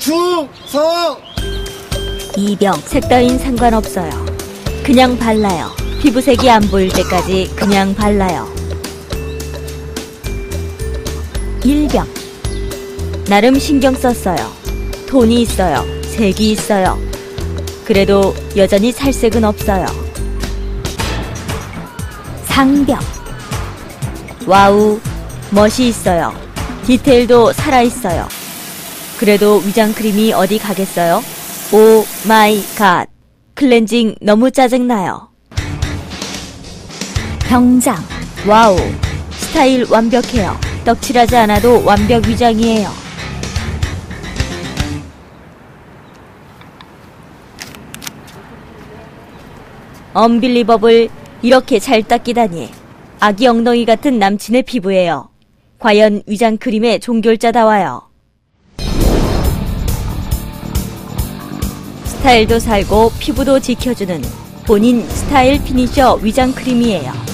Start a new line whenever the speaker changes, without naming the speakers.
충성!
이병 색 따윈 상관없어요. 그냥 발라요. 피부색이 안 보일 때까지 그냥 발라요. 일병 나름 신경 썼어요. 돈이 있어요. 색이 있어요. 그래도 여전히 살색은 없어요. 상병 와우 멋이 있어요. 디테일도 살아있어요. 그래도 위장 크림이 어디 가겠어요? 오 마이 갓. 클렌징 너무 짜증나요. 병장. 와우. 스타일 완벽해요. 떡칠하지 않아도 완벽 위장이에요. 언빌리버블 이렇게 잘 닦이다니. 아기 엉덩이 같은 남친의 피부예요. 과연 위장 크림의 종결자다와요. 스타일도 살고 피부도 지켜주는 본인 스타일 피니셔 위장 크림이에요.